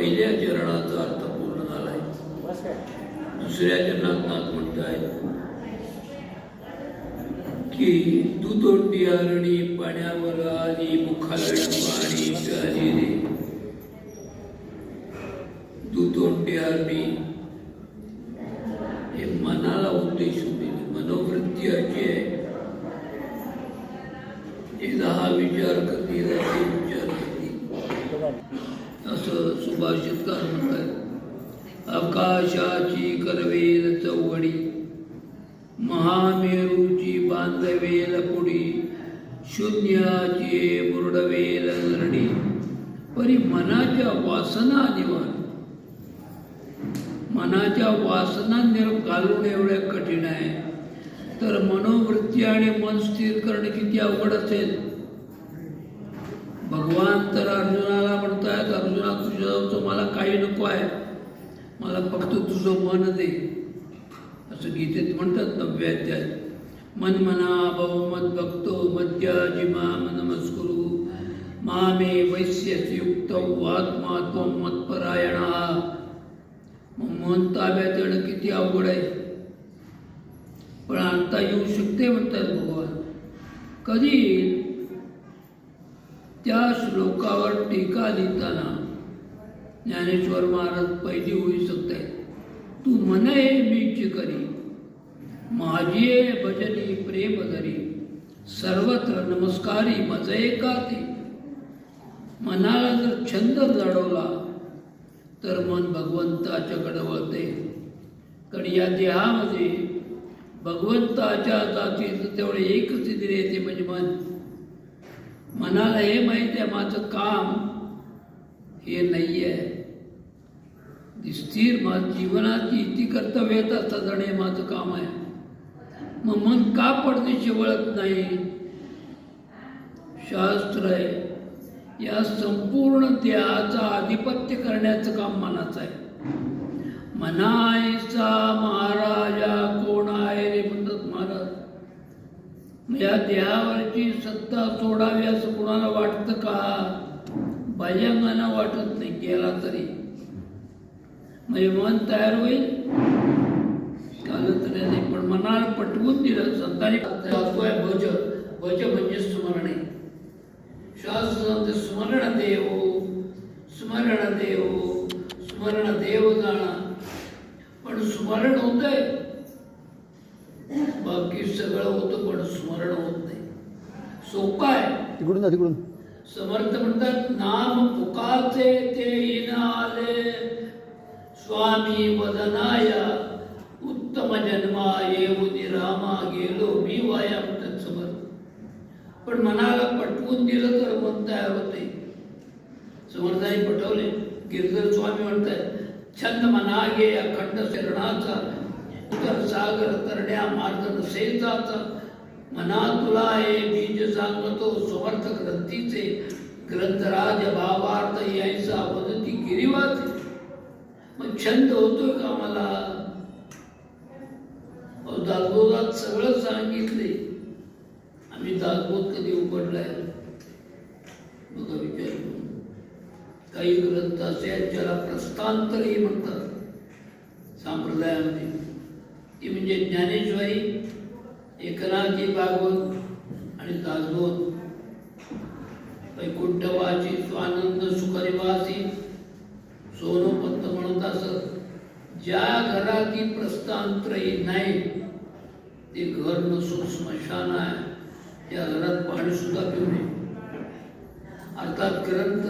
चरणाचा अर्थ पूर्ण झालाय. दुसऱ्या चरणात नाथ म्हणतायत की तू तोंडी हरणी पाण्यावर आली मुखाला पाणी प्याली रे. तू तोंडी हरणी हे मनाला उद्देशून दिले मनोवृत्ती अशी आहे. एकदा हा विचार करते विचार करते सुभाषितकार म्हणतात आकाशाची करवेल चौघडी। महामेरूची बांधवेल पुढी। शून्याची बुरडवेल नरडी परी मनाच्या वासना निवान। मनाच्या वासना निरोप घालून एवढ्या कठीण आहे। तर मनोवृत्ती आणि मन स्थिर करणे किती अवघड असेल? भगवान तर अर्जुनाला म्हणतात परंतु मला काही नको आहे. मला फक्त तुझं मन दे. असं गीतेत म्हणतात नव्याध्यात मन मना बहुमत भक्तो मध्याजी जिमा नमस्कुरु. मामे वैश्यसयुक्त आत्मा तो मत्परायणा. मग मन ताब्यात येणं किती अवघड आहे. पण आणता येऊ शकते म्हणतात भगवान. कधी? त्या श्लोकावर टीका लिहिताना ज्ञानेश्वर महाराज पहिली होई शकते तू मने मीच करी माझे भजनी प्रेम धरी सर्वत्र नमस्कारी मजे का ते मनाला जर छंद लढवला तर मन भगवंताच्याकडे वळते. कारण या देहामध्ये भगवंताच्या जातीचं तेवढे एकच इंद्रिय येते म्हणजे मन. मनाला हे माहिती आहे माझं काम हे नाही आहे स्थिर मा जीवनाची इति कर्तव्यता सजणे माझं काम आहे. मग मन का पडदेशी वळत नाही? शास्त्र आहे. या संपूर्ण देहाचा आधिपत्य करण्याचं काम मनाचं आहे. मनायचा महाराजा कोण आहे रे म्हणतात महाराज? या देहावरची सत्ता सोडावी असं कोणाला वाटतं का? भयंगाना वाटत नाही गेला तरी. म्हणजे मन तयार होईल? झालं तरी नाही पण मनाला पटवून दिलं संतांनी भज भज म्हणजे स्मरणे. शास्त्र स्मरण देव स्मरण देव स्मरण देव जाणा. पण स्मरण होत आहे. बाकी सगळं होतं पण स्मरण होत नाही. सोपं आहे. तिकडून तिकडून. समर्थ म्हणतात नाम तुकाचे ते येण आले स्वामी वदनाया उत्तम जन्मा येऊनी रामा गेलो मी वाया म्हणतात समर्थ. पण मनाला पटवून दिलं तर मन तयार होते. समर्थाने पटवले. गिरधर स्वामी म्हणतात छंद मनागे अखंड शरणाचा उतर सागर तरण्या मार्ग नसेचाचा मना तुला हे बीज सांगतो समर्थ ग्रंथीचे ग्रंथराज भावार्थ यायचा मदती गिरीवाचे मग छंद होतोय का मला अहो, दासबोधात सगळं सांगितले. आम्ही दासबोध कधी उघडलाय? बघा विचार काही ग्रंथ असे आहेत ज्याला प्रस्थांतरही म्हणतात. संप्रदायामध्ये. ती म्हणजे ज्ञानेश्वरी एकनाथी भागवत आणि दासबोध. वैकुंठवाची स्वानंद सुखरिवासी सोनोपंत म्हणत असत ज्या घराची प्रस्थांतरही नाही ते घर नसून स्मशान आहे. त्या घरात पाणी सुद्धा पिऊ नये. अर्थात ग्रंथ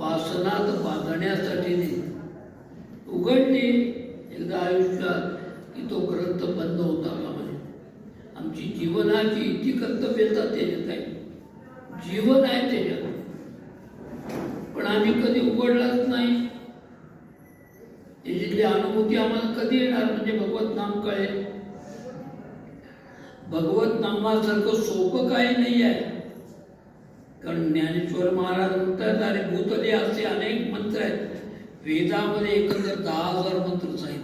वासनात बांधण्यासाठी नाही. उघडणे एकदा आयुष्यात की तो ग्रंथ बंद होता का म्हणे आमची जीवनाची इतकी कर्तव्यता त्याच्यात काही जीवन आहे त्याच्यात पण आम्ही कधी उघडलाच नाही. त्याच्यातली अनुभूती आम्हाला कधी येणार? म्हणजे भगवत नाम कळेल. भगवत नामासारखं सोपं काही नाही आहे. कारण ज्ञानेश्वर महाराज म्हणतात अरे भूतले असे अनेक मंत्र आहेत. वेदामध्ये एकंदर दहा हजार मंत्र आहेत